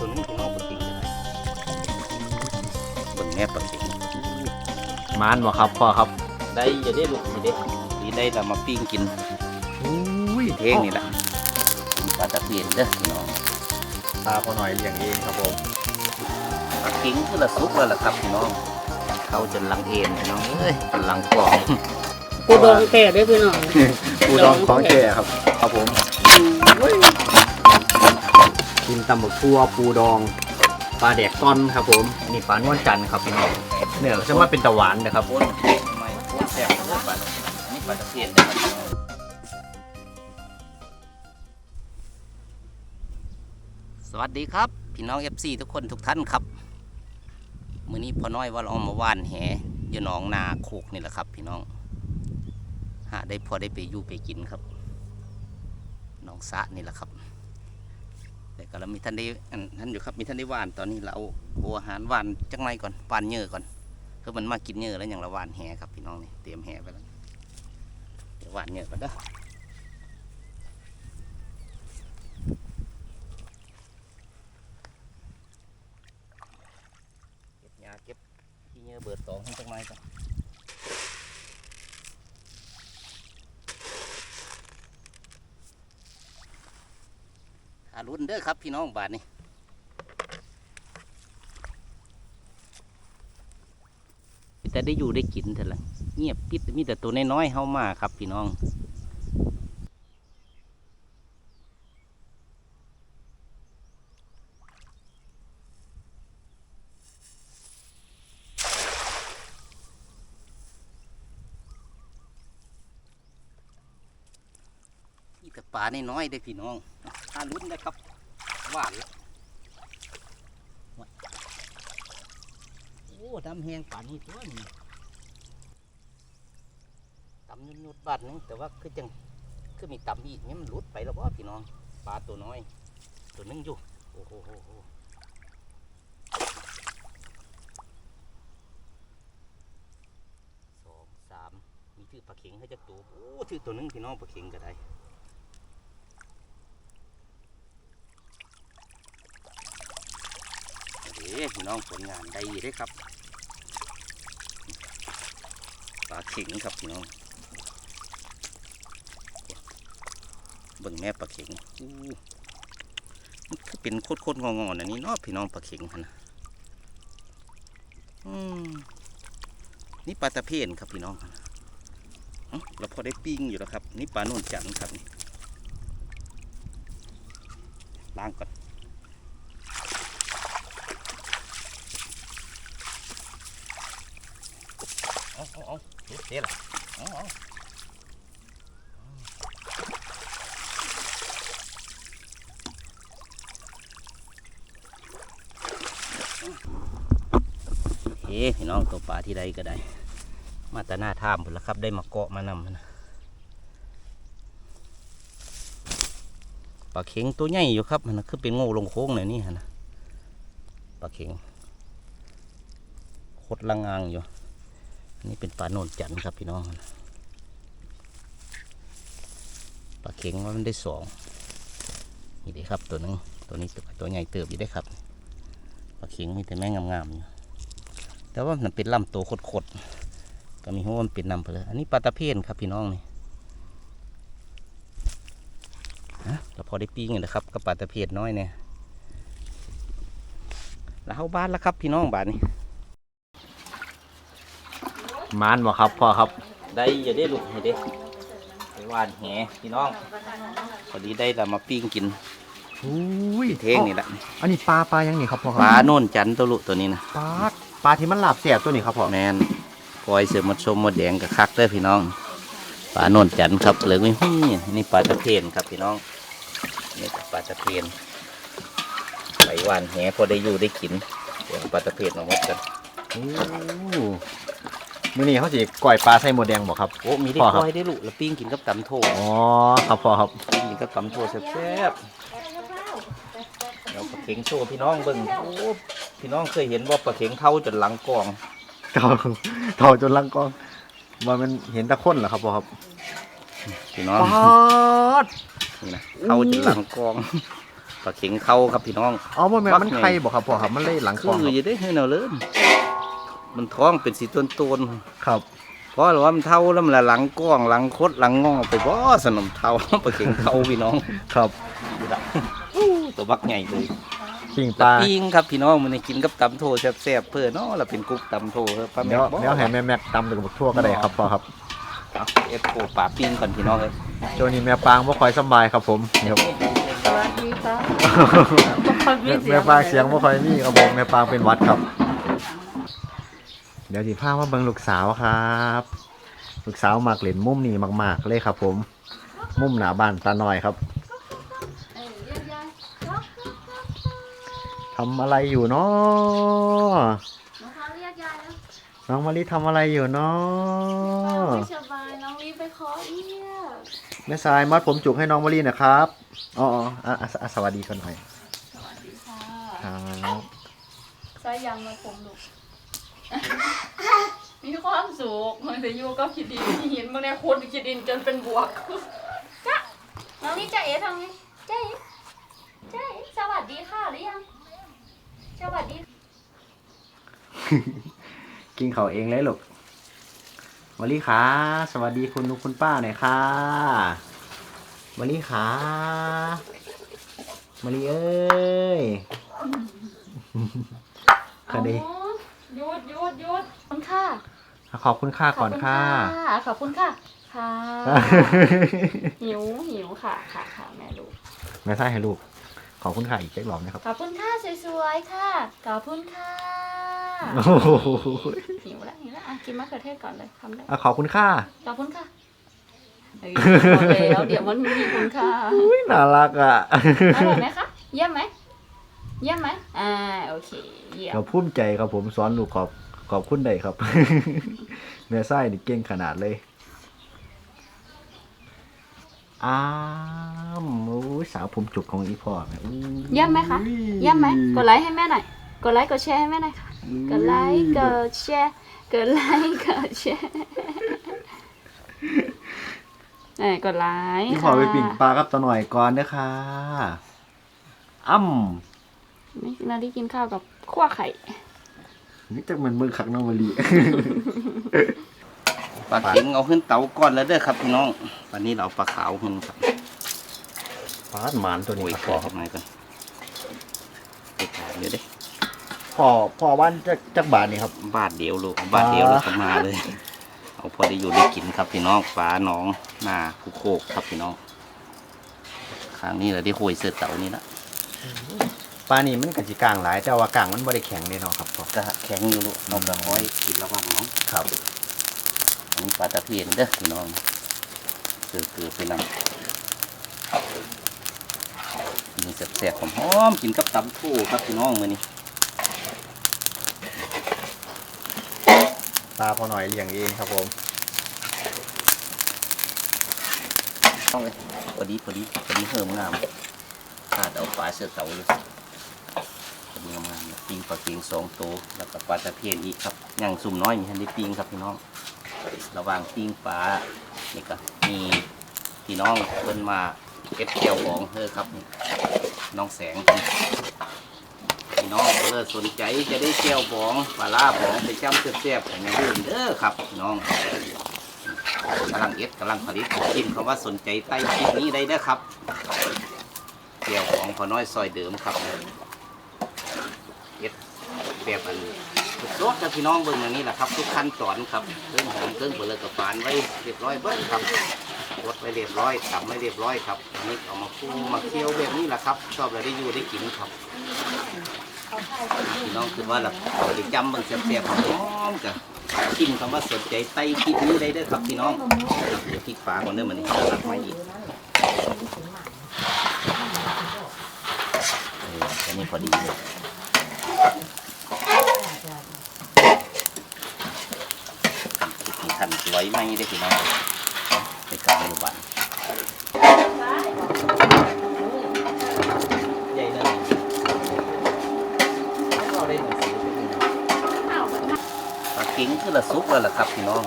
ตัวนึงพี่น้องปลาเข็งจะได้เบิ่งแม่ปลาเข็งมานบ่ครับพ่อครับ ได้อย่าได้ลูกอย่าได้ดีได้แต่มาปิ้งกินอุ้ยเท่งนี่แหละปลาตะเพียนเด้อพี่น้องตาพ่อหน่อยเลี้ยงเองครับผมปลาเข็งคือละสุกแล้วล่ะครับพี่น้อง เขาจนลังเอ็นพี่น้องเอ้ยจนลังกรองปูดองแก่ด้วยพี่น้องปูดองของแก่ครับ ครับผม กินตำบักทั่วปูดอง ปลาแดกก้อนครับผมนี่ปลานวลจันทร์ครับพี่น้องเนื้อจะมาเป็นตะหวานนะครับโอนเท่งไม่โอนแซ่บเด้อปลาอันนี้ปลาตะเพียนเด้อครับสวัสดีครับ พี่น้อง FC ทุกคนทุกท่านครับมื้อนี้พ่อน้อยว่าเราเอามาว่านแหอยู่หนองนาโคกนี่แหละครับ พี่น้องหาได้พอได้ไปอยู่ไปกินครับหนองสะนี่แหละครับ แต่ก็เรามีท่านได้ท่านอยู่ครับมีท่านได้หวานตอนนี้เราเอาหัวอาหารหวานจังไรก่อนหวานเยอก่อนเพื่อมันมากินเยอแล้วอย่างเราหวานแหครับพี่น้องนี่เตรียมแหไปแล้วเดี๋ยวหวานเยอก่อนเด้อเก็บยาเก็บขี้เยอเบิดสองให้จังไรก่อนารุนเด้อครับพี่น้องบาทนี่แต่ได้อยู่ได้กินเถอะละเงียบปิดมีแต่ตัวน้อยๆเข้ามาครับพี่น้องมีแต่ปลาน้อยๆได้อพี่น้องารุนได้อครับ หวานโอ้ดำแหงป่านนี้ตัวนี้ตำยุดๆบาทหนึงแต่ว่าคือจังคือมีตำอีกเนี่ยมันหลุดไปแล้วว่าพี่น้องปลาตัวน้อย ตัวนึงอยู่โอ้โหสองสามมีชื่อปลาเข็งให้จักตัวโอ้ชื่อตัวนึงพี่น้องปลาเข็งก็ได้ เด้ พี่น้องผลงานได้เด้ครับปลาเข็งครับพี่น้องเบิ่งแม่ปลาเข็งมันคือเป็นโคตรๆงอนๆอันนี้เนาะพี่น้องปลาเข็งนะอืมนี่ปลาตะเพียนครับพี่น้องเราพอได้ปิ้งอยู่แล้วครับ นี่ปลาโน่นจันทร์ครับนี่ล้างก่อน เอา เอาเอาเดี๋ยละเอาเอาเฮ้พี่น้องตัวปลาที่ใดก็ได้ มาแต่หน้าท่ามหมดแล้วครับ ได้มาเกาะมานำนะปลาเข็งตัวใหญ่อยู่ครับมันคือเป็นโง่ลงโค้งหน่อยนี่ฮะนะปลาเข็งโคตรลังงางอยู่ อันนี้เป็นปลาโนนจันทร์ครับพี่น้องปลาเข็งว่ามันได้สองนี่เด้ครับตัวนึงตัวนี้ตัวใหญ่เติบอยู่ได้ครับปลาเข็งมีแต่แม่งามๆอยู่แต่ว่ามันเป็นลำตัวขดๆก็มีหัวมันเป็นนำไปเลยอันนี้ปลาตะเพียนครับพี่น้องนี่นะเราพอได้ปิ้งอยู่นะครับกับปลาตะเพียนน้อยเนี่ยแล้วเข้าบ้านแล้วครับพี่น้องบ้านนี้ มานบ่ครับพ่อครับ ได้อย่าได้ลูกอย่าได้ไปหวานแหพี่น้องพอดีได้แต่มาปิ้งกินอุ้ยเท่งนี่แหละอันนี้ปลาปลายังนี่ครับพ่อคปรัลาโน่นจันทร์ตัวลุตัวนี้นะปลาปลาที่มันหลับเสียบตัวนี้ครับพ่อแมนปล่อยเสือมดชมมดแดงกับคักเด้อพี่น้องปลาโน่นจันทร์ครับเหลืองไม่หุ้ยนี่ปลาตะเพียนครับพี่น้องนี่ก็ปลาตะเพียนไปหวานแหพอได้อยู่ได้กินเดี๋ยวปลาตะเพียนออกมากันโอ้ มื้อนี้เขาสิก่อยปลาใส่หมดแดงบ่ครับ โอ้มีได้พ่อครับปล่อยได้ลูกแล้วปิ้งกินกับตำโถอ๋อครับพ่อครับปิ้งกินกับตำโถแซ่บๆเดี๋ยวปลาเข็งโชว์พี่น้องเบิ่งโอ้พี่น้องเคยเห็นว่าปลาเข็งเท่าจนหลังกองเท่าเท่าจนลังกองว่ามันเห็นแตะคนเหรอครับพ่อครับพี่น้องปาดนี่นะเข้าจนหลังกองปลาเข็งเข้าครับพี่น้อง อ๋อบ่แม่นฟักมันไงไข่บ่ครับพ่อครับมันเลยหลังคืกล้องอครับอยู่ได้ให้เราเลิ่น มันท้องเป็นสีต้นตนครับๆเพราะว่ามันเท่าแล้วมันละหลังกล้องหลังคดหลังงอไปบ่สนมเท่าปลาเข็งเข้าพี่น้องครับตัวบักใหญ่เลยปิ้งปลาปิ้งครับพี่น้องมันกินกับตำโถแซ่บๆเพื่อเนาะเราเป็นกุ๊กตำโถครับป้าแม่เดี๋ยวบอกเดี๋ยวให้แม่แม็กตำกับบักทั่วก็ได้ครับพ่อครับเอาเอฟโอปลาปิ้งก่อนพี่น้องเลยช่วงนี้แม่ปางบ่ค่อยสำบายครับผมเดี๋ยวสวัสดีค่ะแม่แม่ปางเสียงบ่ค่อยมีครับผมแม่ปางเป็นหวัดครับ เดี๋ยวสิพามาเบิ่งลูกสาวครับ ลูกสาวมักเล่นมุมนี้มาก ๆ เลยครับ ผม มุมหน้าบ้านตาหน่อยครับทำอะไรอยู่เนาะน้องเขาเรียกยายแล้วน้องมะลิทำอะไรอยู่เนาะไม่สบายน้องรีบไปขอเอี้ยแม่สายมัดผมจุกให้น้องมะลิหนะครับอ๋ออ๋ออะอะอะสวัสดีกันหน่อยสวัสดีค่ะครับสายยังมาผมลูก มีความสุขมันจะอยู่ก็คิดดินที่หินบางในคนคิดดินจนเป็นบวกจ้ะน้องนี่จะเอ๋ทำไงจ้าเอ๋จ้าเอ๋สวัสดีค่ะหรือยัง สวัสดี กินเขาวเองเลยลูกมะลิขาสวัสดีคุณลุงคุณป้าหน่อยค่ะมะลิขามะลิเอ้ยคดี อ๋อหยุดหยุดหยุดขอบ คุณค่ะ ขอบคุณค่าก่อนค่ะ ขอบคุณค่ะ ค่ะ หิวหิวค่ะ ค่ะค่ะแม่ลูก แม่ใส่ให้ลูก ขอบคุณค่ะอีกเจ๊กหลอมนะครับ ขอบคุณค่ะสวยๆค่ะ ขอบคุณค่ะโอ้โหหิวแล้วหิวแล้วอะกินมะเขือเทศก่อนเลยทำได้อะขอบคุณค่ะ ขอบคุณค่ะเอ้ยพอแล้วเดี๋ยวมันมีคุณค่ะอุ้ยน่ารักอะอร่อยไหมคะ เยี่ยมไหม เยี่ยมไหม อ่า โอเค เยี่ยมเราภูมิใจครับผมสอนลูกขอบ ขอบคุณได้ครับ แม่ไส้นี่เก่งขนาดเลยอ้ามโอ้ยสาวผมจุกของอีพ่อแม่อู้เยี่ยมไหมคะ เยี่ยมไหมกดไลค์ให้แม่หน่อย กดไลค์กดแชร์ให้แม่หน่อยค่ะ กดไลค์กดแชร์กดไลค์กดแชร์เอ้ยกดไลค์อีพ่อไปปิ่งปลากับตาหน่อยก่อนเด้อค่ะอ้ำนี่นาดีกินข้าวกับขั้วไข่ นี่จะเหมือนมือขักน้องมะลิ ปลาเข็งเอาขึ้นเตาก่อนแล้วเด้อครับพี่น้องวันนี้เราเอาปลาขาวขึ้นครับปลาดหมานตัวนี้โอ้ยครับขพ่ออทำไมกันเด็ดขาดเดี๋ยวเด้พ่อพ่อบ้านจักจักบาทนี่ครับ บาทเดียวลูกบาทเดียวแล้วก็มาเลย เอาพอได้อยู่ได้กินครับพี่น้องปลาหนองหน้าคุโคกครับพี่น้องครั้งนี้เราได้คุยเสือเต่านี่ละ ปลานี่มันกะสิกลางหลาย แต่ว่ากลางมันบ่ได้แข็งเลยเนาะครับพ่อ ก็แข็งอยู่ลูกเราก็ค่อยกินระวังเนาะครับ อันนี้ปลาตะเพียนเด้อพี่น้องเกลือเกลือไปนำนี่แซ่บๆหอมๆกินกับตำทูครับพี่น้องมื้อนี้ปลาพอหน่อยเลี้ยงเองครับผมต้องเลยพอดีพอดีพอดีเพิ่มงามขาดเอาปลาเสือเต่าเลยพอดีงามๆ ปิ้งปลาเกีงสองตัวแล้วก็ปลาตะเพียนอีกครับย่างสุ่มน้อยมีทันได้ปิ้งครับพี่น้อง ระหว่างปิ้งปลานี่ก็มีพี่น้องเพิ่นมาเก็บเกี่ยวของเธอครับนี่น้องแสงพี่น้องเพิ่นสนใจจะได้เกี่ยวของปลาล่าของไปจ้ำเสียบๆอย่างนี้เด้อครับพี่น้องกำลังเอ็ดกำลังผลิตกินคำว่าสนใจใต้คลิปนี้ได้เด้อครับเกี่ยวของพอน้อยซอยเดิมครับ แบบอันทุกรถกับพี่น้องเบิ่งอย่างนี้แหละครับ ทุกขั้นตอนครับเครื่องหอมเครื่องเบลอกับฝานไว้เรียบร้อยเบิ้ครับรดไว้เรียบร้อยทำไว้เรียบร้อยครับอันนี้เอามาคู่มาเคี่ยวแบบนี้แหละครับ ชอบเลยได้อยู่ได้กินครับพี่น้องคือว่าเราได้จำเบิ่งแซ่บๆหอมกันกินคำว่าสนใจไต้คลิปนี้ได้เด้อครับพี่น้องเดี๋ยวพริกฝาก่อนเด้อมันนี่รักไม่อีกออแค่นี้พอดีเลย ที่ทันไว้ไม่ได้พี่น้องไปกลับในวันใหญ่เลยเราได้หนังสือเป็นปลากิ้งคือละซุก แล้วล่ะครับพี่น้อง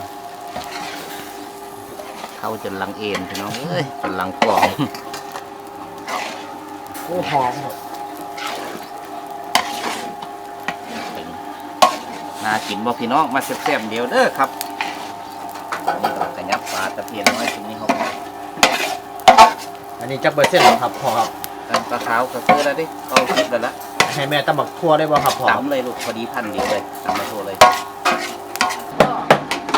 เข้าจนลังเอ็นพี่น้องเอ้ยจนลังกล่องโอ้หอมครับน่ากินบ่พี่น้องมาแซ่บๆเดียวเด้อครับนี่ก็กระยับปลาตะเพียนน้อยตรงนี้เขาอันนี้จักเปอร์เซ็นต์เหรอครับพ่อครับตำปลาขาวก็ซื้อแล้วดิเขาคิดแล้วละให้แม่ตำบักทั่วได้บ่ครับพ่อตำเลยลูกพอดีพันเดียวเลยตำมาโทรเลย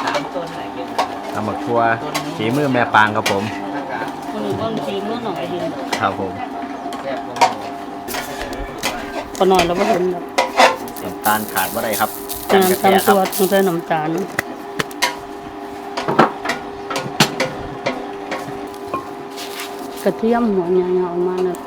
สามต้นไหนเก็บ ตำบักทั่วฝีมือแม่ปางครับผมคนอื่นก็ทีเมื่อหน่อยเดียวครับผมแซ่บลงพอหน่อยแล้วก็เห็นแบบน้ำตาลขาดบ่ได้ครับน้ำกาแฟตาลครัตัวบต้องใส่น้ำตาลกระเทียมหัวใหญ่ๆออกมาเลย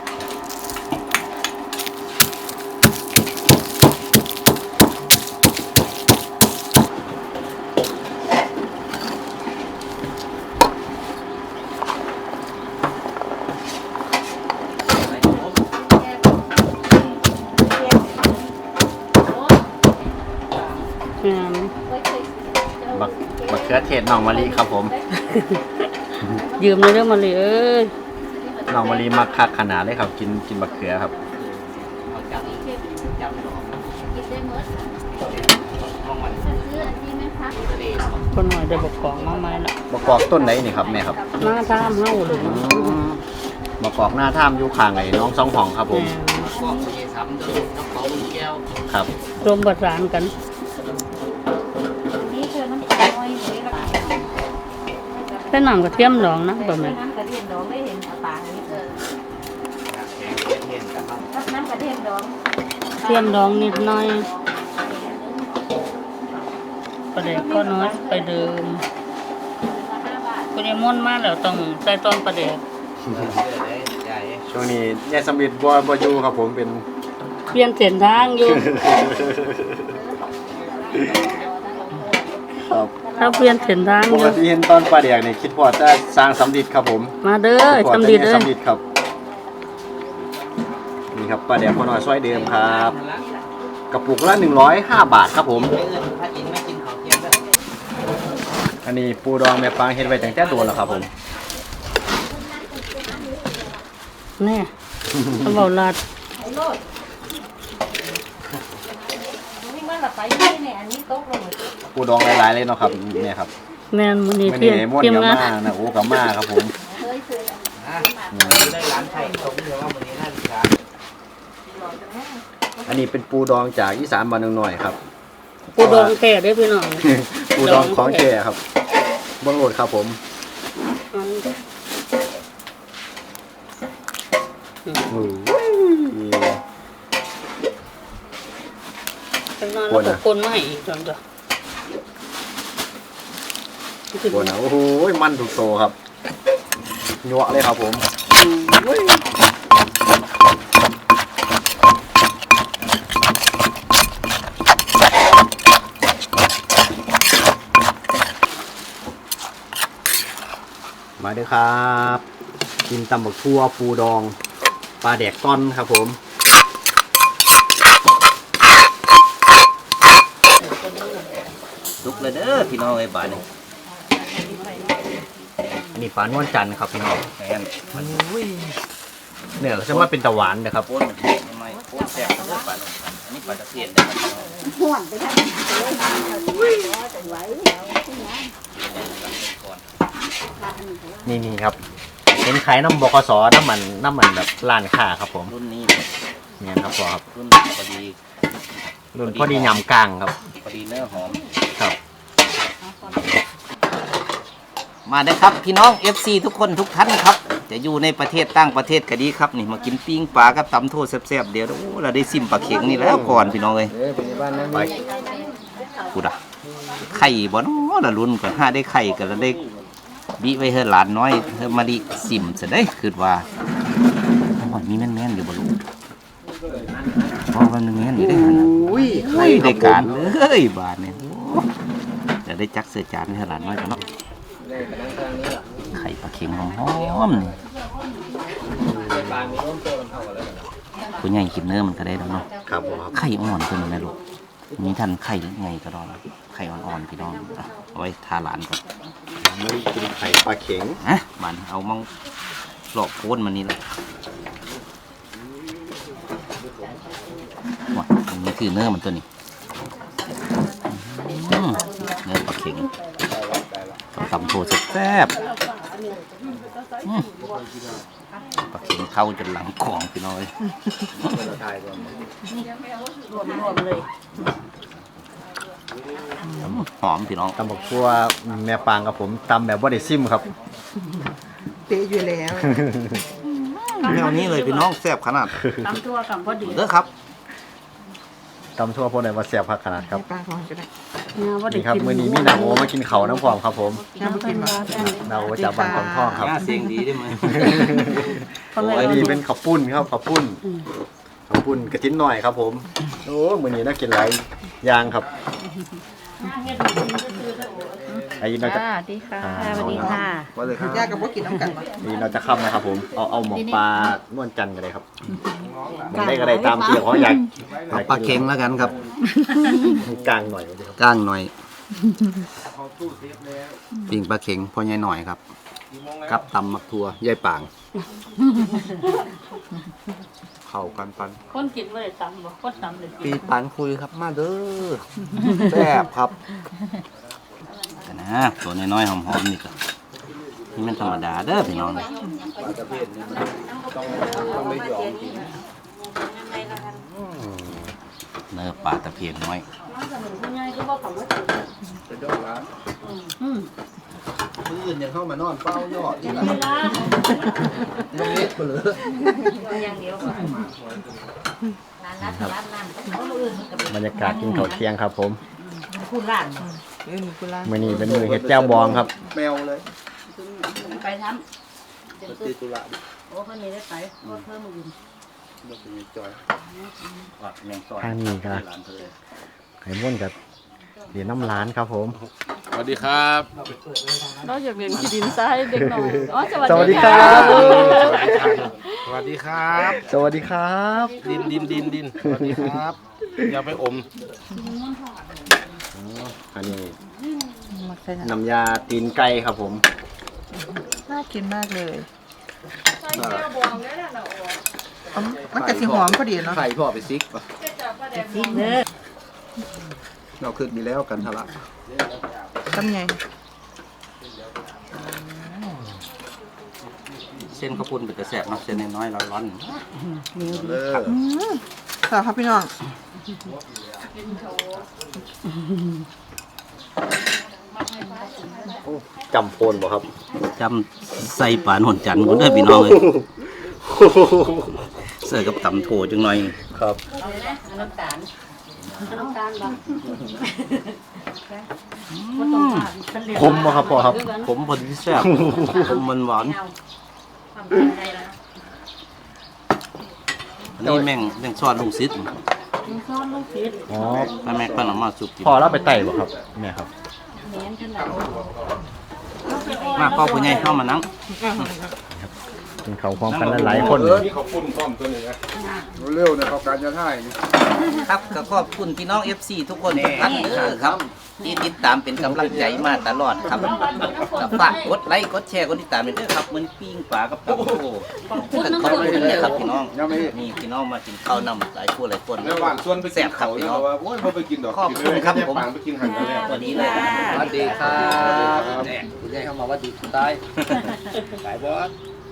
งาม บักบักเขือเทศ น้องมะลิครับผมยืมในเรื่องมาเลยเอ้ยน้องมะลิมักคักขนาดเลยครับ กินกินบักเขือครับเอาจับจับลงกินได้หมดลงมันซื้ออันนี้ไหมคะทะเลพอหน่อยได้บอกกล่องมาไหมละบักกอกต้นไหนนี่ครับแม่ครับหน้าท่ามเฮ้าเลยบักกอกหน้าถ้ำอยู่ข้างไอ้น้องสองห้องครับผมก็ไม่ได้ซ้ำด้วยกระเป๋าแก้วครับรวมประสานกันนี่คือน้ำตาลน้อยเลยละ แค่หนังกระเทียมดองนะแบบนี้น้ำกระเทียมดองไม่เห็นปลานี้เออแข็งเทียนกันครับรับน้ำกระเทียมดองเทียมดองนิดหน่อยประเด็กก็น้อยไปเดิมห้าบาทคุณยายม่วนมากแล้วต้องใส่ตอนประเด็กใหญ่ช่วงนี้ยายสมิทบ่บ่อยู่ครับผมเป็นเปลี่ยนเส้นทางอยู่ครับ ถ้าเปลี่ยนเส้นทางอปกยู่ติเห็นตอนปลาแดกนี่คิดว่าจะสร้างสำลิดครับผมมาเด้อคิดว่าจำดีจะเด้อสำลิดครับนี่ครับปลาแดกพอน้อยซอยเดิมครับกระปุกละ105 บาทครับผมถ้ากินไม่กินของเทียมด้วย อันนี้ปูดองแม่ปางเฮ็ดไว้ตั้งแต่โดนแล้วครับผมแน่เขาบอกลาด ไอ้โลดนี่มันละไปที่เนี่ยอันนี้โต๊ะลงปูดองหลายๆเลยเนาะครับเนี่ยครับแม่นมื้อนี้ไม่เที่ยได้ม้วนเที่ยมกับงานมานะโอ้กับมาครับผมเฮ้ยซื้อได้ร้านไทยตรงนี้ว่าวันนี้น่าจะอันนี้เป็นปูดองจากอีสานบ้านหน่อยครับ ปูดองแก่ได้อพี่น้อง ปูดองของแก่ครับเบังโหลดครับผมอันโอ้ย ข้างนอกแล้วก็คนมาให้อีกจังจ้ะโอ้นะโอ้โหมันถูกโตครับยัวเลยครับผมมาเด้อครับ กินตำบักทั่วปูดอง ปลาแดกต้อนครับผม ลุกเลยเด้อพี่น้องไอ้บ้านนี่อันนี้ปลานวลจันทร์ครับพี่น้องแมนมันเนื้อจะมาเป็นตะหวานนะครับโคตรทำไมโคตรแซ่บเด้อบ้านอันนี้ปลาตะเพียนเด้อพี่น้องห่วนไปทางนี้เลยแต่ไหวแล้วที่ไหนก่อนนี่นี่ครับเห็นขายน้ำบกสน้ำมันน้ำมันแบบร้านค้าครับผมรุ่นนี้เนี่ยครับพอครับรุ่นพอดีรุ่นพอดียำกลางครับพอดีเนื้อหอมครับ มาได้อครับพี่น้อง FC ทุกคนทุกท่านครับ จะอยู่ในประเทศต่างประเทศก็ดีครับนี่มากินปิ้งปลากับตำโทษแซ่บๆเดี๋ยวโอ้เราได้ซิมปลาเข็งนี่แล้วก่อนพี่น้องเอ้ยไปกูด่ะไข่บ่เนาะละลุ้นกันห้าได้ไข่กันแล้วได้บิไว้เฮือหลานน้อยเฮือมาดิซิมซะได้คือว่าอ๋อมีแม่นๆอยู่บ่ลูกพอมันแม่นอยู่ได้หั่นน่ะอุ้ยโอ้ยได้การเลยบาทเนี่ยจะ ได้จักเสือจานให้หลานน้อยกันเนาะไข่ปลาเค็งหอมๆนี่ผู้ใหญ่กินเนื้อมันก็ได้แล้วเนาะครับผมครับไข่อ่อนตัวนึงนะลูกมีท่านไข่ไงก็ได้นะไข่อ่อนๆพี่น้องอะเอาไว้ทาหลานก่อนไม่ได้กินไข่ปลาเข็งฮะมันเอามังหลอกโคนมันนี่แหละว้านี่คือเนื้อมันตัวนี้อืมเนื้อปลาเข็งตำโถแซ่บๆอืมปลาเข็งเข้าจนหลังของพี่น้อยรวมๆเลยหอมพี่น้องตำบักทั่วแม่ปางกับผมตำแบบว่าได้ซิมครับเป๊ะอยู่แล้วแนวนี้เลยพี่น้องแซ่บขนาดตำทั่วกับพอดีเด้อครับ ตำทั่วพวกไหนมาแซ่บพักขนาดครับปลาของก็ได้เนี่ยว่าได้นี่ครับกินมื้อนี้มีหนังโอมากินเขาวน้ำพร้อมครับผมน้ำกินมาหนังโอจากบ้านของท่องครับเสียงดีได้ไหม เขาเลยอันว่านี้เป็นข้าวปุ้นครับข้าวปุ้นข้าวปุ้นกระทิ้นหน่อยครับผมโอ้มื้อนี้น่ากินหลายอย่างครับ ไอ้นอกจากค่ะดีค่ะ อ่า สวัสดีค่ะย่ากับพวกกินน้ำกันวะนี่เราจะค้ำนะครับผม เอาเอาหมกปลานวลจันทร์กันเลยครับมันได้ก็ได้ตามที่เขาอยากเอาปลาเค็งแล้วกันครับกลางหน่อยครับก้างหน่อยปิ่งปลาเค็งพ่อใหญ่หน่อยครับ กับตำมักทัวยายป่าง เข้ากันปัน คนกินไม่ได้ตำบ่คนตำเลยปีปันคุยครับมาเด้อแซ่บครับแต่ นะตัวน้อยๆหอมๆนี่ก็นี่มันธรรมดาเด้อพี่น้องเนื้อปลาตะเพียนน้อยอืมมื้ออื่นยังเข้ามานอนเฝ้ายอดนี่แหละเวลาน้องเล็กไปเลยบรรยากาศกินข้าวเที่ยงครับผม เออหนูกุลามื้อนี้เป็นมื้อเฮ็ดแจ่วบองครับ แมวเลยไปทปฏิตุระำโอ้คนนี้ได้ไปโอ้เพิ่มมากินมันจะมีจอยทางนี้ครับ ไข่ม้วนกับเดี๋ยวน้ำร้านครับผม สวัสดีครับ นอกจากเรียนขีดินซ้ายเด็กหน่อยอ๋อสสวัวัสสดีดีครัค่ะบ สวัสดีครับ สวัสดีครับ ดินดินดินดินสวัสดีครับ อย่าไปอม อันนี้มาใส่น้น้ำยาตีนไก่ครับผมำน่ากินมากเลยเอามันกะสิหอมพอดีเนาะไข่พ่อไปซิกป่ะเราขึ้นมีแล้วกันทะละทำไงเส้นข้าวปุ้นเป็นกระแสบเนาะเส้นน้อยๆร้อนเลิกอืมค่ะครับพี่น้อง จำโพนบ่ครับๆจำใส่ปลาหนนจันทร์คนเด้อพี่น้องเลยเสิร์ฟกับตำโถจังหน่อยครับน้ำตาลน้ำตาลบ่บ่ต้องผ่านทะเลคมบ่ครับพ่อครับ ผมพอดีแซ่บผมมันหวานอันนี้แม่งแม่งซอสลุงซิดมีซ้อนลูกศิษย์อ๋อถ้าแม่งปั้นออกมาสุกกินพอเราไปไต่บ่ครับแม่ครับ แม่นขนาดมาพ่อผู้ใหญ่เข้ามานั่งกินข้าวพร้อมกันหลายๆคนมีขอบคุณพร้อมตัวหนึงนะเร็วๆในเขาการจะท่ายนี่ ครับก็ขอบคุณพี่น้อง FC ทุกคนทุกท่านเด้อครับ ที่ติดตามเป็นกำลังใจมาตลอดครับก็ฝากกดไลค์กดแชร์กดติดตามไปด้วยครับมันปิ้งปลากับตำโถขอบคุณนะครับพี่น้องยังไม่นี่พี่น้องมากินข้าวนำหลายผู้หลายคนแล้วบ้านส่วนไปแซ่กินบครัเขาบพี่เนาะน้องว่าโอ้ยเขาไปกินดอกขอบคุณครับผมปางไปกินหันกันแล้ววันนี้เลยสวัสดีครับคุณยายเข้ามาว่าดีคุณตายขายบอส